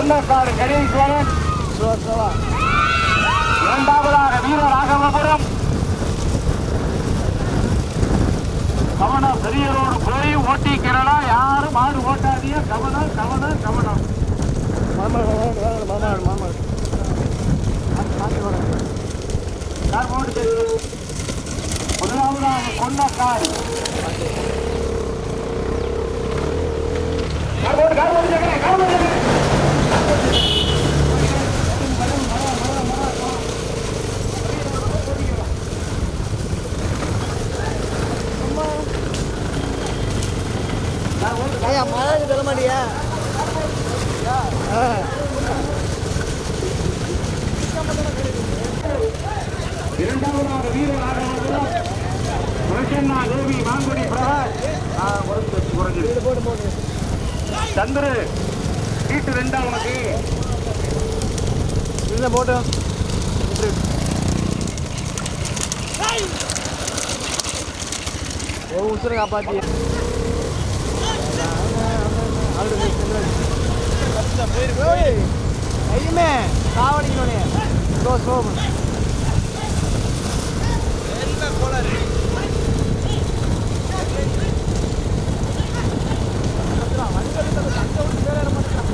கொன்னக்காடு கணேஸ்வரன் இரண்டாவதாக வீர ராகவபுரம். கவனம் பெரியரோடு போய் ஓட்டிக்கிறடா யாரும் மாடு ஓட்டாதீங்க. கவனம் கவனம் கவனம். யார் மாடு தெரியும் முதலாவதாக கொன்னக்காடு சீட்டு ரெண்டா உனக்கு? இல்லை போட்டு. ஒரு உசுரை காப்பாத்தி. கையுமே காவடிக்கணுனே ஸ்லோ ஸ்லோ ஆ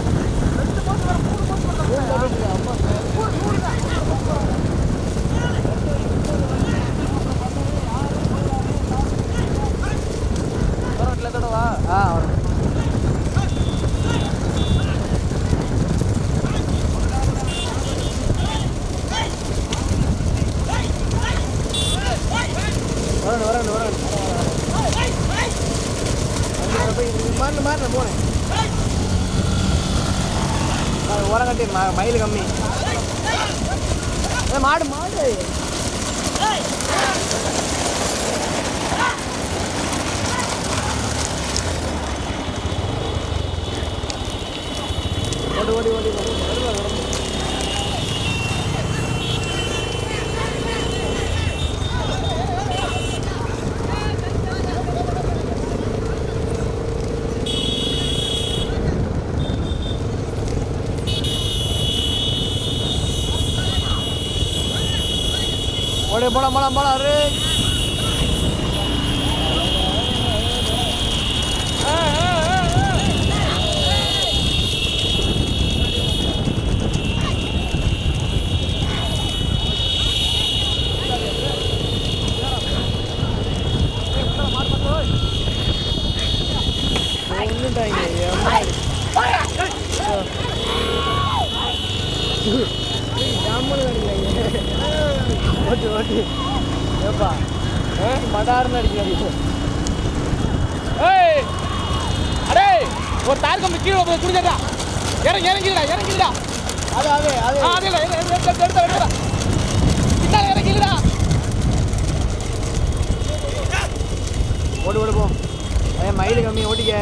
உரம் கட்டி மயில் கம்மி. மாடு மாடு. ஓடி ஓடி ஓடி ஓடி. ஓடி போலாம் போலாம் போலாம் அரே அடிக்கிறாங்க. ஓட்டு ஓட்டு. ஏப்பா? மடார்னு அடிக்கிறாங்க ஏய்! அடே ஒரு தார் கம்பி கீழே போய் குடிக்கிறா இறங்கி இறங்கிடா இறங்கிடா அது அது அது. அதே எடுத்து எடுத்து எடுத்து பின்னால இறங்கிடா ஓடு ஓடு போ. ஏ மயில் கம்மி ஓட்டிக்க.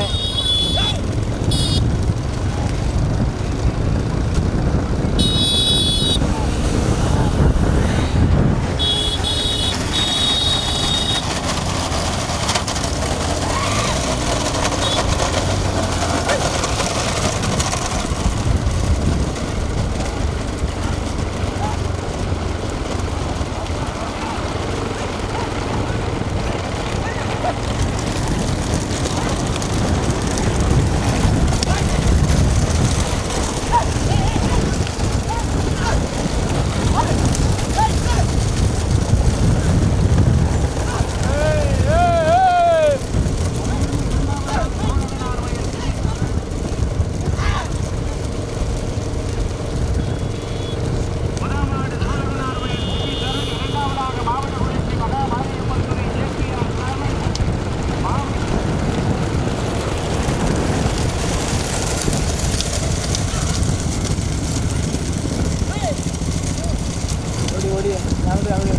நடந்து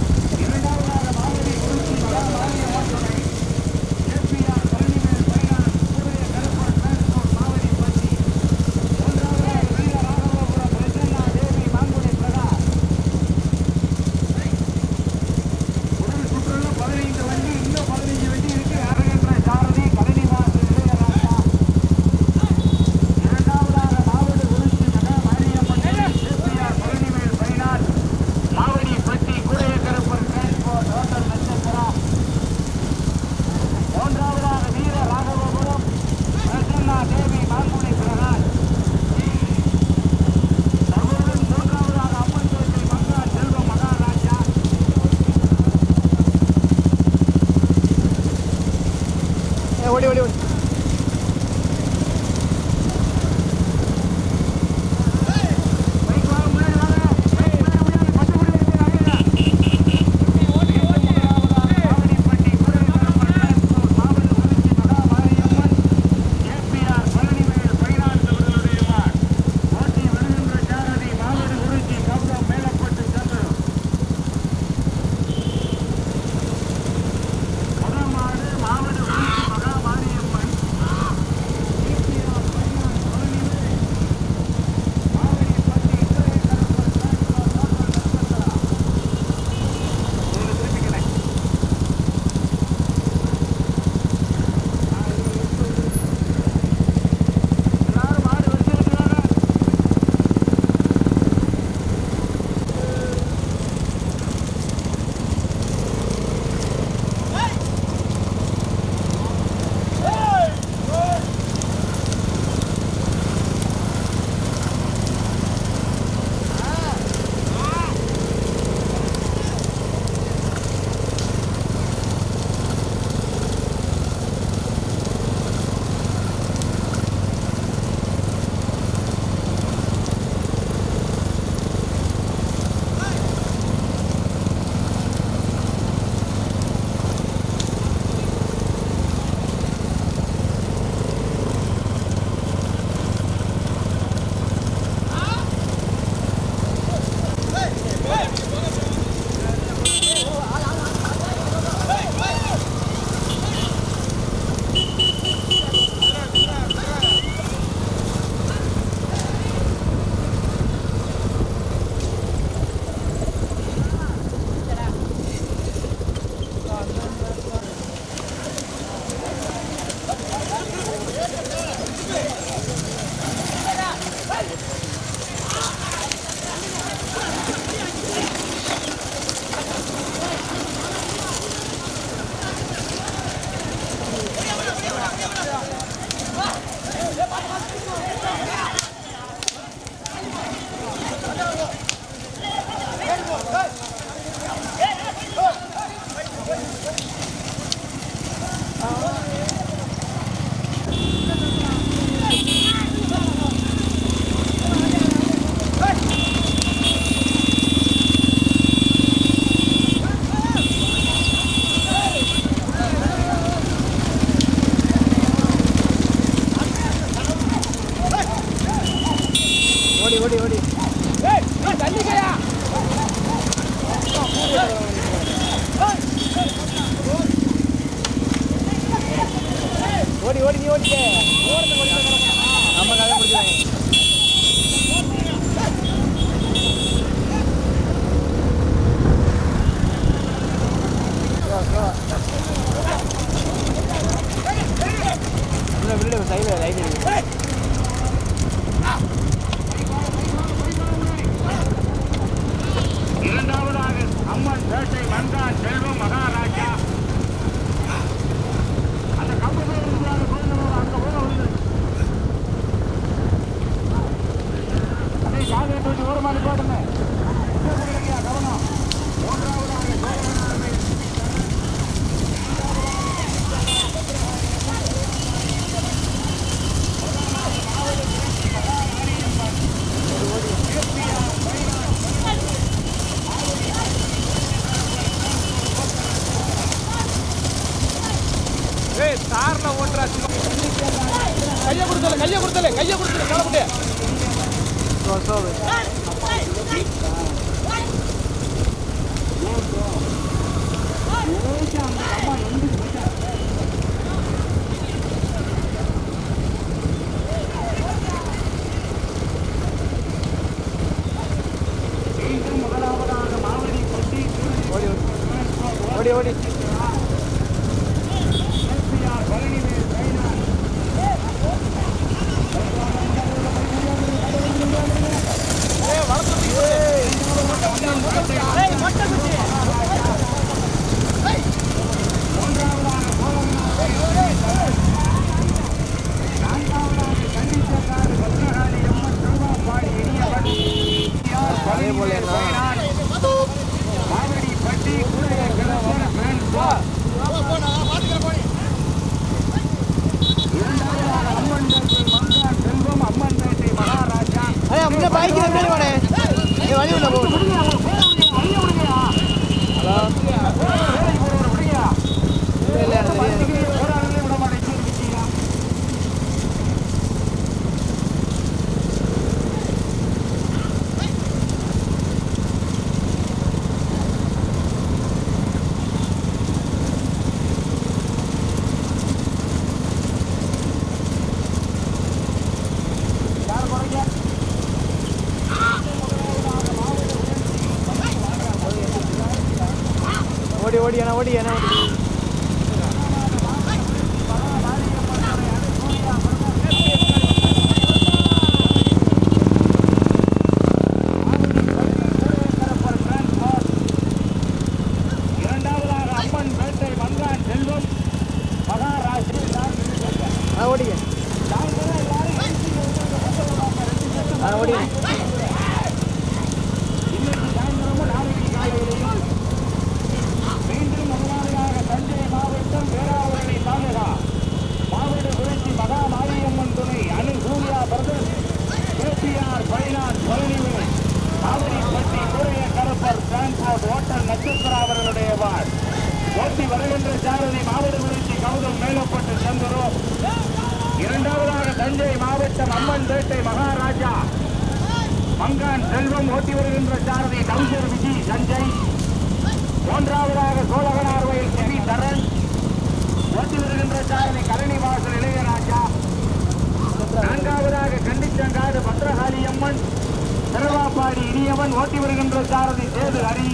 பெரியவன் ஓட்டி வருகின்ற சாரதி சேது ஹரி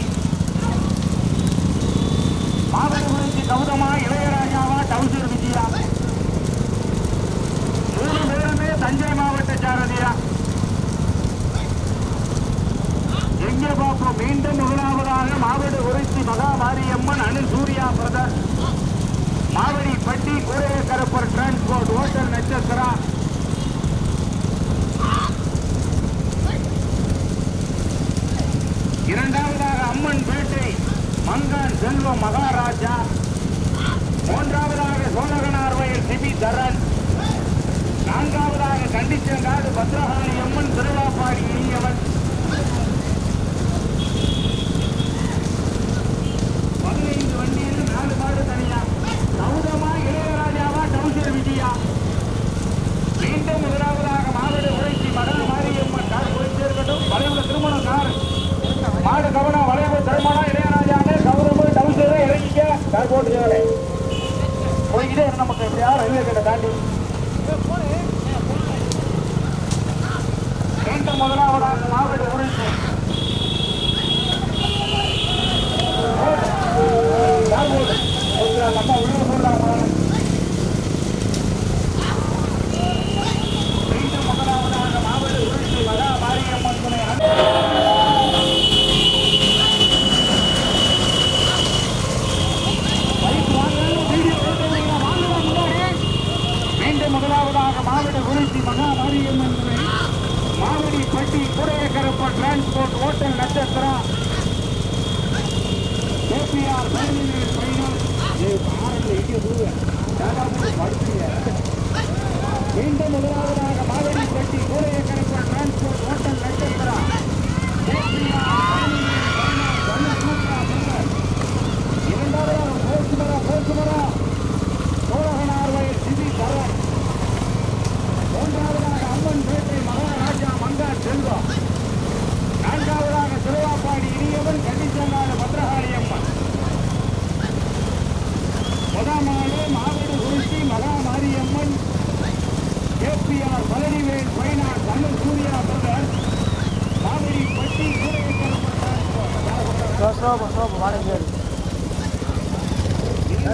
மாதகுறிச்சி கௌதமா இளையராஜாவா டவுசர் விஜயா. மூணு பேருமே தஞ்சை மாவட்ட சாரதியா. எங்க பார்ப்போம் மீண்டும் முதலாவதாக மாவட்ட குறிச்சி மகாமாரியம்மன் அணு சூர்யா பிரதர். மாவடி பட்டி கூரையக்கரப்பர் டிரான்ஸ்போர்ட் ஓட்டல் நட்சத்திரம் செல்வ மகாராஜா. மூன்றாவதாக சோழகனார் வயல் சிபி தரன். நான்காவதாக கண்டிச்சங்காடு பத்ரகாளி அம்மன் திருவாப்பாடி இனியவன். பதினைந்து வண்டியில் நாலு மாடு தனியா. சௌதமா இளையராஜாவா டவுசர் விஜயா. மீண்டும் முதலாவது சோப சோப மாலைங்கேடு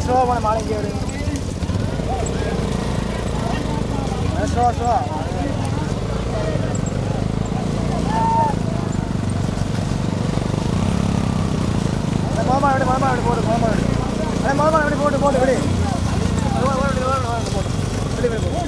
சோபன மாலைங்கேடு சோ சோ மாமா எப்படி மாமா எப்படி போடு மாமா எப்படி மாமா எப்படி போட்டு போட்டு எப்படி போட்டு எப்படி போட்டு